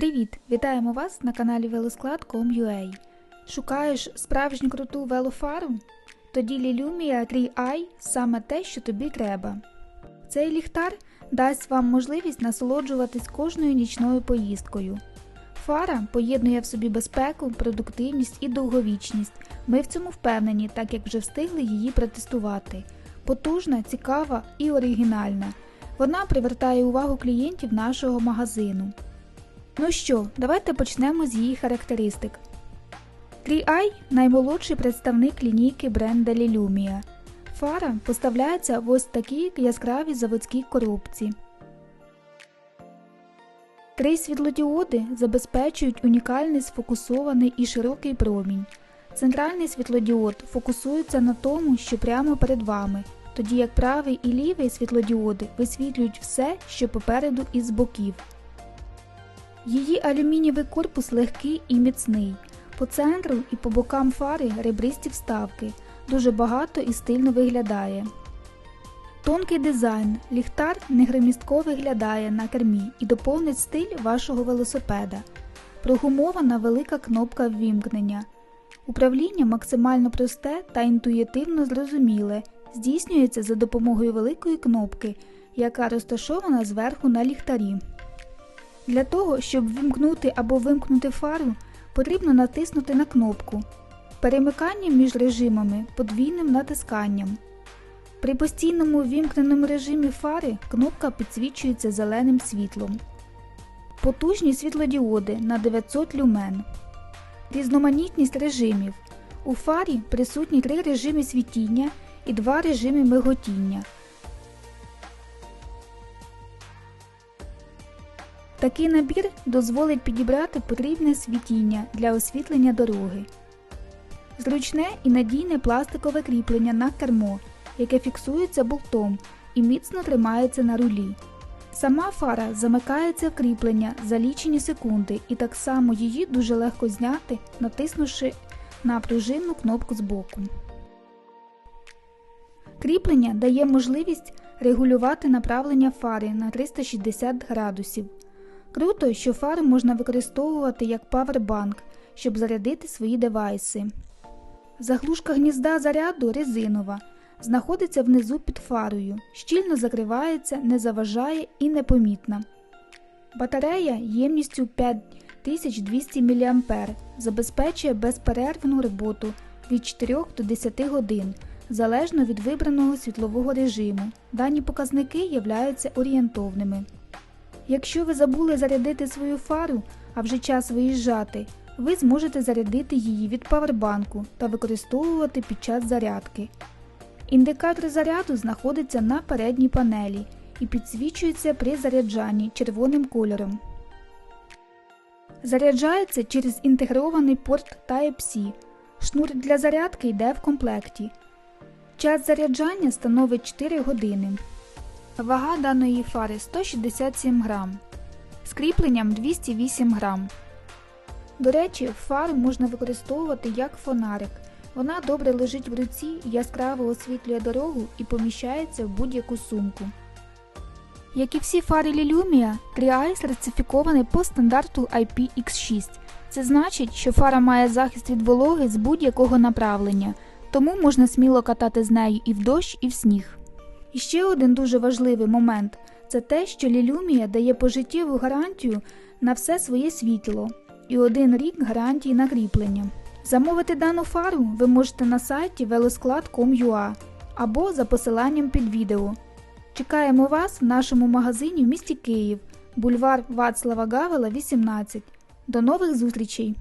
Привіт! Вітаємо вас на каналі Велосклад.com.ua Шукаєш справжню круту велофару? Тоді Lilumia 3i саме те, що тобі треба. Цей ліхтар дасть вам можливість насолоджуватись кожною нічною поїздкою. Фара поєднує в собі безпеку, продуктивність і довговічність. Ми в цьому впевнені, так як вже встигли її протестувати. Потужна, цікава і оригінальна. Вона привертає увагу клієнтів нашого магазину. Ну що, давайте почнемо з її характеристик. 3i наймолодший представник лінійки бренда Lilumia. Фара поставляється в ось такій яскравій заводській коробці. Три світлодіоди забезпечують унікальний сфокусований і широкий промінь. Центральний світлодіод фокусується на тому, що прямо перед вами, тоді як правий і лівий світлодіоди висвітлюють все, що попереду і з боків. Її алюмінієвий корпус легкий і міцний. По центру і по бокам фари ребристі вставки. Дуже багато і стильно виглядає. Тонкий дизайн. Ліхтар негримістко виглядає на кермі і доповнить стиль вашого велосипеда. Прогумована велика кнопка ввімкнення. Управління максимально просте та інтуїтивно зрозуміле. Здійснюється за допомогою великої кнопки, яка розташована зверху на ліхтарі. Для того, щоб вимкнути або вимкнути фару, потрібно натиснути на кнопку. Перемикання між режимами подвійним натисканням. При постійному вімкненому режимі фари кнопка підсвічується зеленим світлом. Потужні світлодіоди на 900 люмен. Різноманітність режимів. У фарі присутні три режими світіння і два режими миготіння. Такий набір дозволить підібрати потрібне світіння для освітлення дороги. Зручне і надійне пластикове кріплення на кермо, яке фіксується болтом і міцно тримається на рулі. Сама фара замикається в кріплення за лічені секунди, і так само її дуже легко зняти, натиснувши на пружинну кнопку збоку. Кріплення дає можливість регулювати направлення фари на 360 градусів. Круто, що фару можна використовувати як павербанк, щоб зарядити свої девайси. Заглушка гнізда заряду резинова. Знаходиться внизу під фарою, щільно закривається, не заважає і непомітна. Батарея ємністю 5200 мА забезпечує безперервну роботу від 4 до 10 годин залежно від вибраного світлового режиму. Дані показники являються орієнтовними. Якщо ви забули зарядити свою фару, а вже час виїжджати, ви зможете зарядити її від павербанку та використовувати під час зарядки. Індикатор заряду знаходиться на передній панелі і підсвічується при заряджанні червоним кольором. Заряджається через інтегрований порт Type-C. Шнур для зарядки йде в комплекті. Час заряджання становить 4 години. Вага даної фари 167 грам. З кріпленням 208 грам. До речі, фару можна використовувати як фонарик. Вона добре лежить в руці, яскраво освітлює дорогу і поміщається в будь-яку сумку. Як і всі фари Lilumia, 3i сертифікований по стандарту IPX6. Це значить, що фара має захист від вологи з будь-якого направлення, тому можна сміло катати з нею і в дощ, і в сніг. І ще один дуже важливий момент це те, що Lilumia дає пожиттєву гарантію на все своє світло і один рік гарантії на кріплення. Замовити дану фару ви можете на сайті velosklad.com.ua або за посиланням під відео. Чекаємо вас в нашому магазині в місті Київ, бульвар Вацлава Гавела, 18. До нових зустрічей!